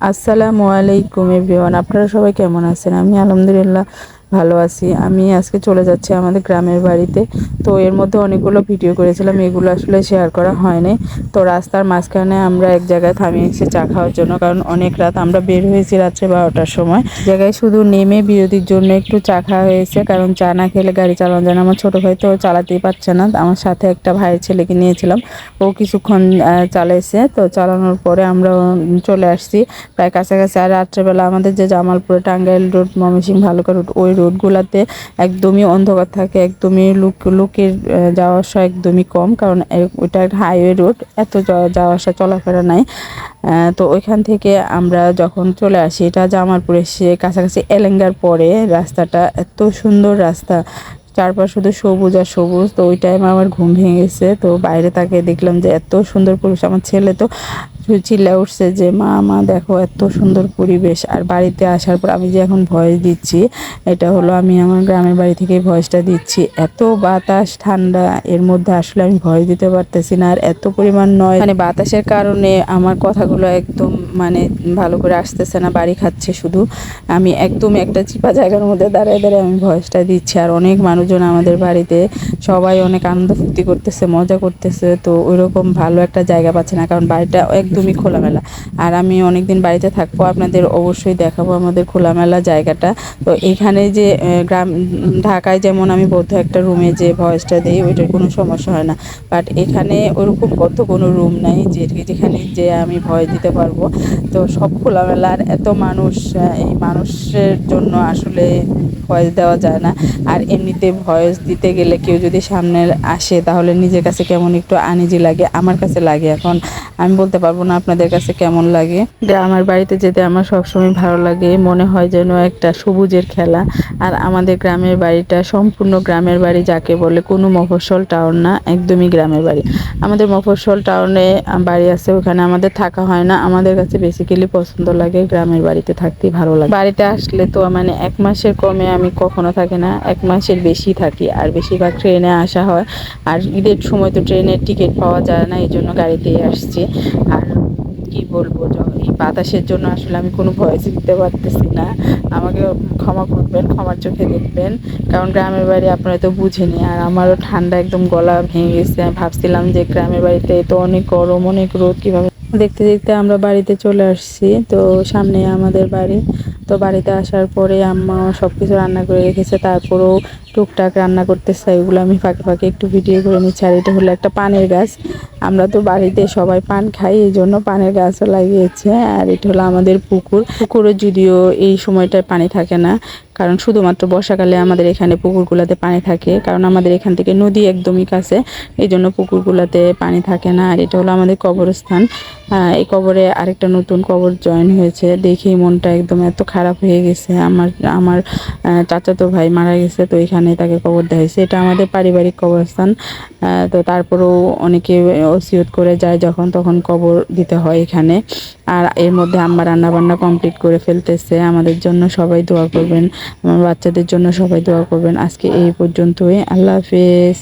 আসসালামু আলাইকুম এভরিওয়ান আপনারা সবাই কেমন আছেন? আমি আলহামদুলিল্লাহ ভালো আছি। আমি আজকে চলে যাচ্ছি আমাদের গ্রামের বাড়িতে। তো এর মধ্যে অনেকগুলো ভিডিও করেছিলাম, এগুলো আসলে শেয়ার করা হয়নি। তো রাস্তার মাঝখানে আমরা এক জায়গায় থামিয়েছি চা খাওয়ার জন্য, কারণ অনেক রাত আমরা বের হয়েছি রাত্রে বারোটার সময়। জায়গায় শুধু নেমে বিরতির জন্য একটু চা খাওয়া হয়েছে, কারণ চা না খেলে গাড়ি চালানো যায় না। আমার ছোটো ভাই তো চালাতেই পারছে না। আমার সাথে একটা ভাইয়ের ছেলেকে নিয়েছিলাম। ও কিছুক্ষণ চালাইছে। তো চালানোর পরে আমরা চলে আসছি। প্রায় কাছাকাছি। আর রাত্রেবেলা আমাদের যে জামালপুরে টাঙ্গাইল রোড ময়মনসিং ভালুকা রোড, ওই রোডগুলোতে একদমই অন্ধকার থাকে, একদমই লোক, লোকের যাওয়া আসা একদমই কম, কারণ ওইটা হাইওয়ে রোড এত যাওয়া আসা চলাফেরা নাই। তো ওইখান থেকে আমরা যখন চলে আসি, এটা জামালপুরে এসে কাছাকাছি এলেঙ্গার পরে রাস্তাটা এত সুন্দর রাস্তা। চারপাশ শুধু সবুজ আর সবুজ, তো ওই টাইমে আমার ঘুম ভেঙে গেছে, তো বাইরে তাকে দেখলাম যে এত সুন্দর পরিবেশ। আমার ছেলে তো চিল্লা উঠছে যে, মা মা, দেখো এত সুন্দর পরিবেশ। আর বাড়িতে আসার পর আমি যে এখন ভয়েস দিচ্ছি, এটা হলো আমি আমার গ্রামের বাড়ি থেকে ভয়েসটা দিচ্ছি। এত বাতাস, ঠান্ডা, এর মধ্যে আসলে আমি ভয় দিতে পারতেছি না। আর এত পরিমাণ নয় মানে বাতাসের কারণে আমার কথাগুলো একদম মানে ভালো করে আসতেছে না, বাড়ি খাচ্ছে শুধু। আমি একদম একটা চিপা জায়গার মধ্যে দাঁড়ায় দাঁড়ায় আমি ভয়েসটা দিচ্ছি। আর অনেক মানুষজন আমাদের বাড়িতে, সবাই অনেক আনন্দ ফুর্তি করতেছে, মজা করতেছে। তো ওইরকম ভালো একটা জায়গা পাচ্ছে না, কারণ বাড়িটা একদম একদমই খোলামেলা। আর আমি অনেক দিন বাড়িতে থাকব, আপনাদের অবশ্যই দেখাবো আমাদের খোলামেলা জায়গাটা। তো এখানে যে গ্রাম, ঢাকায় যেমন আমি বদ্ধ একটা রুমে যে ভয়েসটা দিই, ওইটার কোনো সমস্যা হয় না। বাট এখানে ওরকম কত কোনো রুম নাই, যে, যেখানে যে আমি ভয়েস দিতে পারব। তো সব খোলামেলা, আর এত মানুষ এই মানুষের জন্য আসলে ভয়েস দেওয়া যায় না। আর এমনিতে ভয়েস দিতে গেলে কেউ যদি সামনে আসে, তাহলে নিজের কাছে কেমন একটু আনিজি লাগে, আমার কাছে লাগে এখন। আমি বলতে পারব না আপনাদের কাছে কেমন লাগে। গ্রামের বাড়িতে যেতে আমার সবসময় ভালো লাগে, মনে হয় যেন একটা সবুজের খেলা। আর আমাদের গ্রামের বাড়িটা সম্পূর্ণ গ্রামের বাড়ি যাকে বলে, কোনো মফস্বল টাউন না, একদমই গ্রামের বাড়ি। আমাদের মফস্বল টাউনে বাড়ি আছে, ওখানে আমাদের থাকা হয় না। আমাদের কাছে বেসিক্যালি পছন্দ লাগে গ্রামের বাড়িতে থাকতেই ভালো লাগে। বাড়িতে আসলে তো মানে এক মাসের কমে আমি কখনো থাকি না, এক মাসের বেশি থাকি। আর বেশিরভাগ ট্রেনে আসা হয়। আর ঈদের সময় তো ট্রেনের টিকিট পাওয়া যায় না, এই জন্য গাড়িতেই আসছি। আর কি বলব এই বাতাসের জন্য আসলে আমি কোনো ভয়েস দিতে পারতেছি না। আমাকে ক্ষমা করবেন, ক্ষমার চোখে দেখবেন। কারণ গ্রামের বাড়ি আপনারা তো বুঝেনি, আর আমারও ঠান্ডা একদম গলা ভেঙে গেছে। আমি ভাবছিলাম যে গ্রামের বাড়িতে তো অনেক গরম, অনেক রোদ, কীভাবে? দেখতে দেখতে আমরা বাড়িতে চলে আসছি। তো সামনে আমাদের বাড়ি। তো বাড়িতে আসার পরে আম্মা সব কিছু রান্না করে রেখেছে। তারপরেও টুকটাক রান্না করতেছে। এগুলো আমি ফাঁকে ফাঁকে একটু ভিডিও করে নিচ্ছি। আর এটা হলো একটা পানের গাছ। আমরা তো বাড়িতে সবাই পান খাই, এই জন্য পানের গাছও লাগিয়েছে আর এটা হলো আমাদের পুকুর। পুকুরে যদিও এই সময়টায় পানি থাকে না কারণ শুধুমাত্র বর্ষাকালে আমাদের এখানে পুকুরগুলোতে পানি থাকে, কারণ আমাদের এখান থেকে নদী একদমই কাছে এই জন্য পুকুরগুলোতে পানি থাকে না। আর এটা হলো আমাদের কবরস্থান। এই কবরে আরেকটা নতুন কবর জয়েন হয়েছে। দেখেই মনটা একদম এত খারাপ হয়ে গেছে। আমার আমার চাচাতো ভাই মারা গেছে, তো এখানে তাকে কবর দেওয়া হয়েছে এটা আমাদের পারিবারিক কবরস্থান। তো তারপরেও অনেকে ওসিয়ত করে যায় যখন, তখন কবর দিতে হয় এখানে। আর এর মধ্যে আম্মা রান্না বান্না কমপ্লিট করে ফেলতেছে। আমাদের জন্য সবাই দোয়া করবেন আমার বাচ্চাদের জন্য সবাই দোয়া করবেন। আজকে এই পর্যন্তই। আল্লাহ হাফেজ।